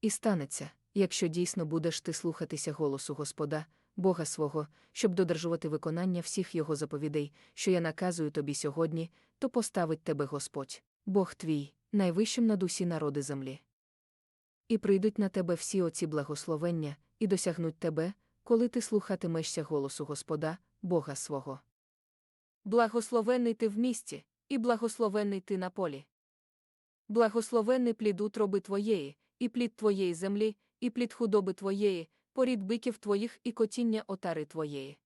І станеться, якщо дійсно будеш ти слухатися голосу Господа, Бога свого, щоб додержувати виконання всіх його заповідей, що я наказую тобі сьогодні, то поставить тебе Господь, Бог твій, найвищим над усі народи землі. І прийдуть на тебе всі оці благословення, і досягнуть тебе, коли ти слухатимешся голосу Господа, Бога свого. Благословенний ти в місті, і благословенний ти на полі. Благословенний плід утроби твоєї, і плід твоєї землі, і плід худоби твоєї, порід биків твоїх і котіння отари твоєї.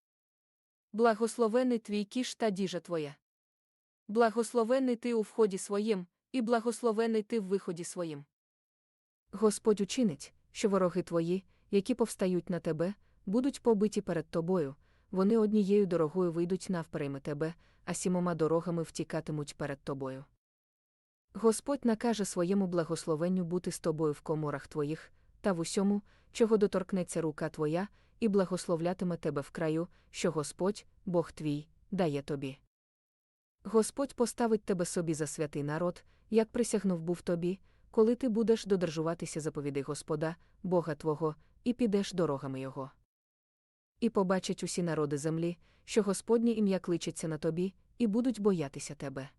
Благословений твій кіш та діжа твоя. Благословений ти у вході своїм, і благословений ти в виході своїм. Господь учинить, що вороги твої, які повстають на тебе, будуть побиті перед тобою, вони однією дорогою вийдуть навперейми тебе, а сімома дорогами втікатимуть перед тобою. Господь накаже своєму благословенню бути з тобою в коморах твоїх, та в усьому, чого доторкнеться рука твоя, і благословлятиме тебе в краю, що Господь, Бог твій, дає тобі. Господь поставить тебе собі за святий народ, як присягнув був тобі, коли ти будеш додержуватися заповідей Господа, Бога Твого, і підеш дорогами Його. І побачать усі народи землі, що Господнє ім'я кличеться на тобі, і будуть боятися тебе.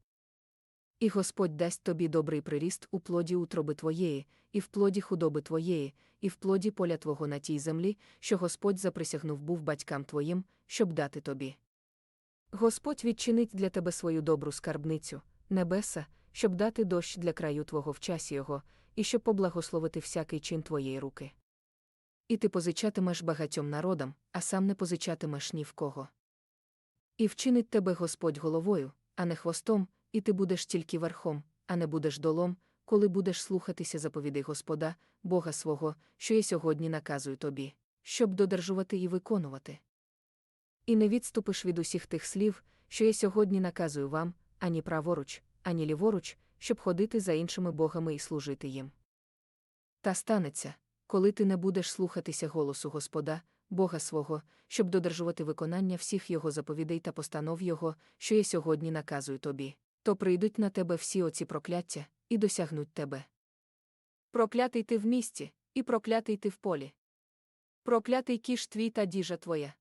І Господь дасть тобі добрий приріст у плоді утроби твоєї, і в плоді худоби твоєї, і в плоді поля твого на тій землі, що Господь заприсягнув був батькам твоїм, щоб дати тобі. Господь відчинить для тебе свою добру скарбницю, небеса, щоб дати дощ для краю твого в часі його, і щоб поблагословити всякий чин твоєї руки. І ти позичатимеш багатьом народам, а сам не позичатимеш ні в кого. І вчинить тебе Господь головою, а не хвостом, і ти будеш тільки верхом, а не будеш долом, коли будеш слухатися заповідей Господа, Бога свого, що я сьогодні наказую тобі, щоб додержувати і виконувати. І не відступиш від усіх тих слів, що я сьогодні наказую вам, ані праворуч, ані ліворуч, щоб ходити за іншими богами і служити їм. Та станеться, коли ти не будеш слухатися голосу Господа, Бога свого, щоб додержувати виконання всіх його заповідей та постанов Його, що я сьогодні наказую тобі, то прийдуть на тебе всі оці прокляття і досягнуть тебе. Проклятий ти в місті, і проклятий ти в полі. Проклятий кіш твій та діжа твоя.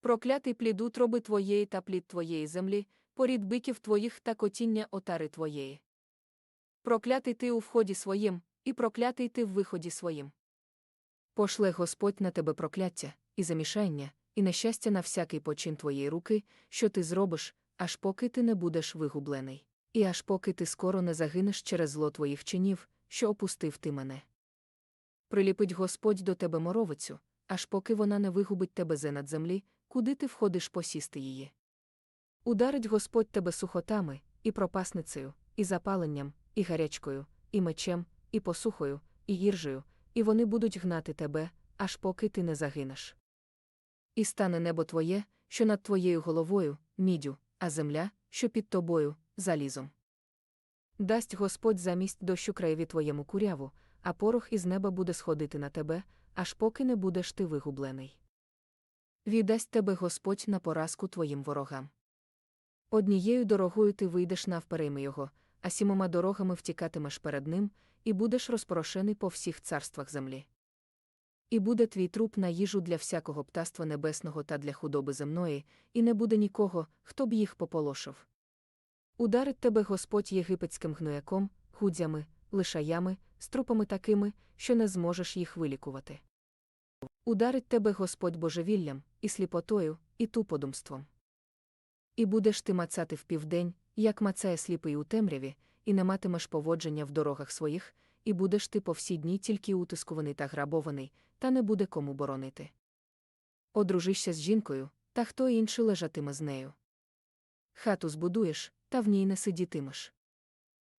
Проклятий плід утроби твоєї та плід твоєї землі, порід биків твоїх та котіння отари твоєї. Проклятий ти у вході своїм, і проклятий ти в виході своїм. Пошле Господь на тебе прокляття, і замішання, і нещастя на всякий почин твоєї руки, що ти зробиш, аж поки ти не будеш вигублений, і аж поки ти скоро не загинеш через зло твоїх чинів, що опустив ти мене. Приліпить Господь до тебе моровицю, аж поки вона не вигубить тебе зе над землі, куди ти входиш посісти її. Ударить Господь тебе сухотами, і пропасницею, і запаленням, і гарячкою, і мечем, і посухою, і їржею, і вони будуть гнати тебе, аж поки ти не загинеш. І стане небо твоє, що над твоєю головою, міддю, а земля, що під тобою, залізом. Дасть Господь замість дощу краєві твоєму куряву, а порох із неба буде сходити на тебе, аж поки не будеш ти вигублений. Віддасть тебе Господь на поразку твоїм ворогам. Однією дорогою ти вийдеш навперейми його, а сімома дорогами втікатимеш перед ним, і будеш розпорошений по всіх царствах землі. І буде твій труп на їжу для всякого птаства небесного та для худоби земної, і не буде нікого, хто б їх пополошив. Ударить тебе Господь єгипетським гнояком, гудзями, лишаями, струпами такими, що не зможеш їх вилікувати. Ударить тебе Господь божевіллям, і сліпотою, і туподумством. І будеш ти мацати в південь, як мацає сліпий у темряві, і не матимеш поводження в дорогах своїх, і будеш ти по всі дні тільки утискуваний та грабований, та не буде кому боронити. Одружишся з жінкою, та хто інший лежатиме з нею. Хату збудуєш, та в ній не сидітимеш.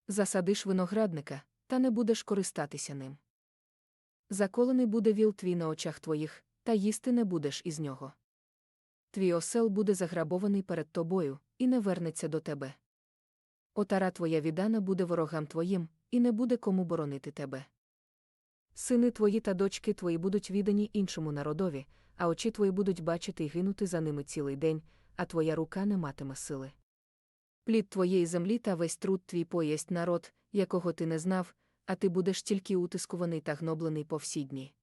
Засадиш виноградника, та не будеш користатися ним. Заколений буде віл твій на очах твоїх, та їсти не будеш із нього. Твій осел буде заграбований перед тобою, і не вернеться до тебе. Отара твоя віддана буде ворогам твоїм, і не буде кому боронити тебе. Сини твої та дочки твої будуть віддані іншому народові, а очі твої будуть бачити й гинути за ними цілий день, а твоя рука не матиме сили. Плід твоєї землі та весь труд твій поєсть народ, якого ти не знав, а ти будеш тільки утискуваний та гноблений по всі дні.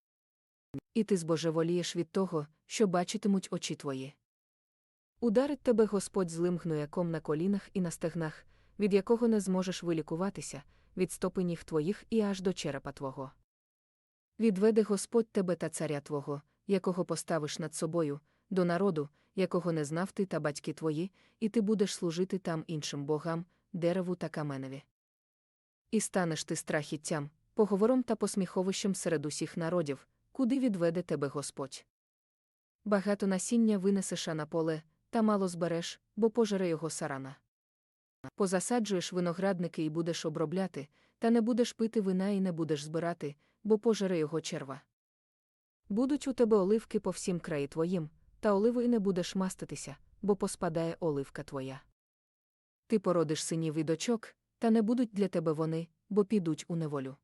І ти збожеволієш від того, що бачитимуть очі твої. Ударить тебе Господь злим гнояком на колінах і на стегнах, від якого не зможеш вилікуватися, від стопи ніг твоїх і аж до черепа твого. Відведе Господь тебе та царя твого, якого поставиш над собою, до народу, якого не знав ти та батьки твої, і ти будеш служити там іншим богам, дереву та каменеві. І станеш ти страхіттям, поговором та посміховищем серед усіх народів, куди відведе тебе Господь. Багато насіння винесеш на поле, та мало збереш, бо пожере його сарана. Позасаджуєш виноградники і будеш обробляти, та не будеш пити вина і не будеш збирати, бо пожере його черва. Будуть у тебе оливки по всім краї твоїм, та оливою не будеш маститися, бо поспадає оливка твоя. Ти породиш синів і дочок, та не будуть для тебе вони, бо підуть у неволю.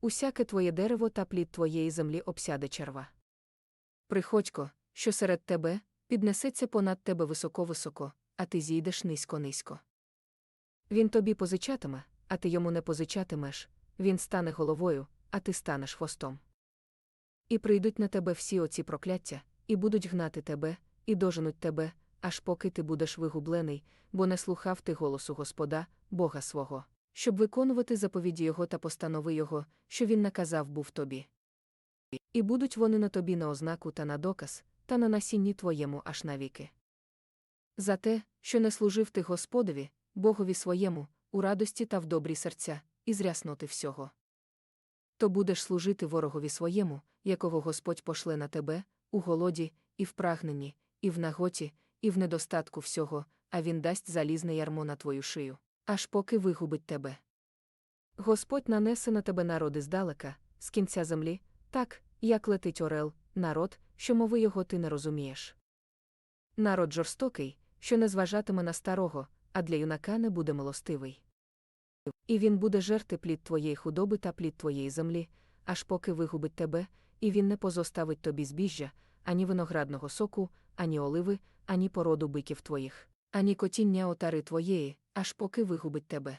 Усяке твоє дерево та плід твоєї землі обсяде черва. Приходько, що серед тебе, піднесеться понад тебе високо-високо, а ти зійдеш низько-низько. Він тобі позичатиме, а ти йому не позичатимеш, він стане головою, а ти станеш хвостом. І прийдуть на тебе всі оці прокляття, і будуть гнати тебе, і доженуть тебе, аж поки ти будеш вигублений, бо не слухав ти голосу Господа, Бога свого, щоб виконувати заповіді Його та постанови Його, що він наказав був тобі. І будуть вони на тобі на ознаку та на доказ, та на насінні твоєму аж навіки. За те, що не служив ти Господові, Богові своєму, у радості та в добрі серця, і зрясноти всього. То будеш служити ворогові своєму, якого Господь пошле на тебе, у голоді, і в прагненні, і в наготі, і в недостатку всього, а він дасть залізне ярмо на твою шию, аж поки вигубить тебе. Господь нанесе на тебе народи здалека, з кінця землі, так, як летить орел, народ, що мови його ти не розумієш. Народ жорстокий, що не зважатиме на старого, а для юнака не буде милостивий. І він буде жерти плід твоєї худоби та плід твоєї землі, аж поки вигубить тебе, і він не позоставить тобі збіжжя, ані виноградного соку, ані оливи, ані породу биків твоїх, ані котіння отари твоєї, аж поки вигубить тебе.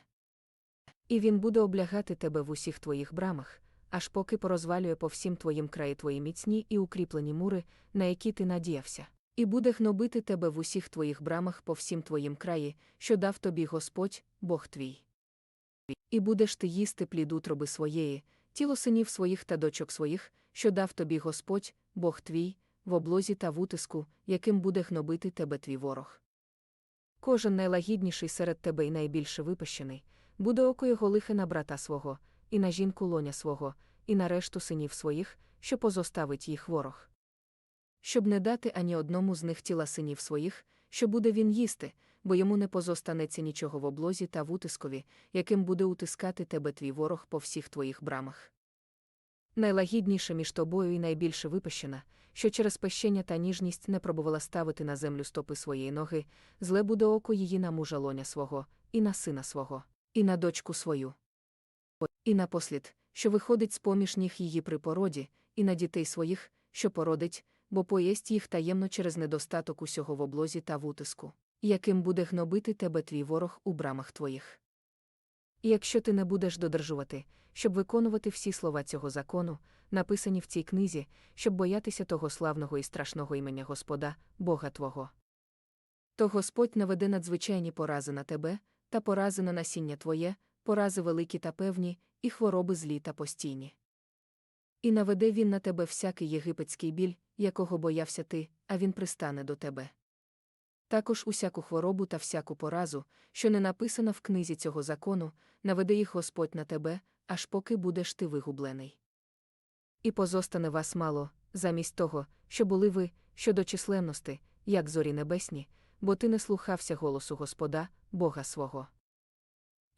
І він буде облягати тебе в усіх твоїх брамах, аж поки порозвалює по всім твоїм краї твої міцні і укріплені мури, на які ти надіявся, і буде гнобити тебе в усіх твоїх брамах по всім твоїм краї, що дав тобі Господь, Бог твій. І будеш ти їсти плід утроби своєї, тіло синів своїх та дочок своїх, що дав тобі Господь, Бог твій, в облозі та в утиску, яким буде гнобити тебе твій ворог. Кожен найлагідніший серед тебе і найбільше випащений, буде око його лихе на брата свого, і на жінку лоня свого, і на решту синів своїх, що позоставить їх ворог. Щоб не дати ані одному з них тіла синів своїх, що буде він їсти, бо йому не позостанеться нічого в облозі та в утискові, яким буде утискати тебе твій ворог по всіх твоїх брамах. Найлагідніша між тобою і найбільше випащена, що через пещення та ніжність не пробувала ставити на землю стопи своєї ноги, зле буде око її на мужа лоня свого, і на сина свого, і на дочку свою. І напослід, що виходить з поміж ніг її при породі, і на дітей своїх, що породить, бо поєсть їх таємно через недостаток усього в облозі та в утиску, яким буде гнобити тебе твій ворог у брамах твоїх. І якщо ти не будеш додержувати, щоб виконувати всі слова цього закону, написані в цій книзі, щоб боятися того славного і страшного імення Господа, Бога Твого. То Господь наведе надзвичайні порази на тебе, та порази на насіння твоє, порази великі та певні, і хвороби злі та постійні. І наведе він на тебе всякий єгипетський біль, якого боявся ти, а він пристане до тебе. Також усяку хворобу та всяку поразу, що не написано в книзі цього закону, наведе їх Господь на тебе, аж поки будеш ти вигублений. І позостане вас мало, замість того, що були ви, щодо численності, як зорі небесні, бо ти не слухався голосу Господа, Бога свого.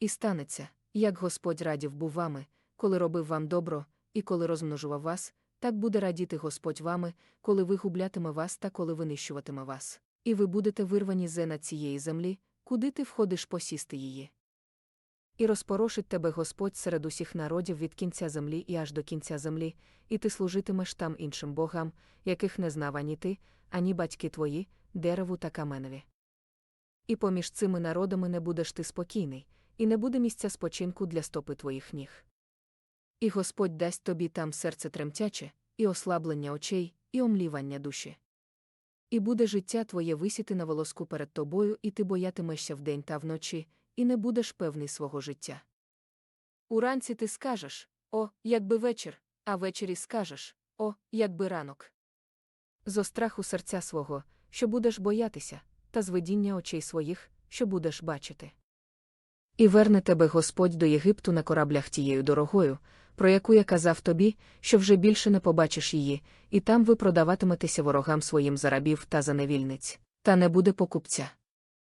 І станеться, як Господь радів був вами, коли робив вам добро, і коли розмножував вас, так буде радіти Господь вами, коли вигублятиме вас та коли винищуватиме вас, і ви будете вирвані зе на цієї землі, куди ти входиш посісти її. І розпорошить тебе Господь серед усіх народів від кінця землі і аж до кінця землі, і ти служитимеш там іншим богам, яких не знав ані ти, ані батьки твої, дереву та каменеві. І поміж цими народами не будеш ти спокійний, і не буде місця спочинку для стопи твоїх ніг. І Господь дасть тобі там серце тремтяче, і ослаблення очей, і омлівання душі. І буде життя твоє висіти на волоску перед тобою, і ти боятимешся вдень та вночі, і не будеш певний свого життя. Уранці ти скажеш о, якби вечір, а ввечері скажеш о, якби ранок. Зо страху серця свого, що будеш боятися, та з видіння очей своїх, що будеш бачити. І верне тебе Господь до Єгипту на кораблях тією дорогою, про яку я казав тобі, що вже більше не побачиш її, і там ви продаватиметеся ворогам своїм за рабів та за невільниць, та не буде покупця.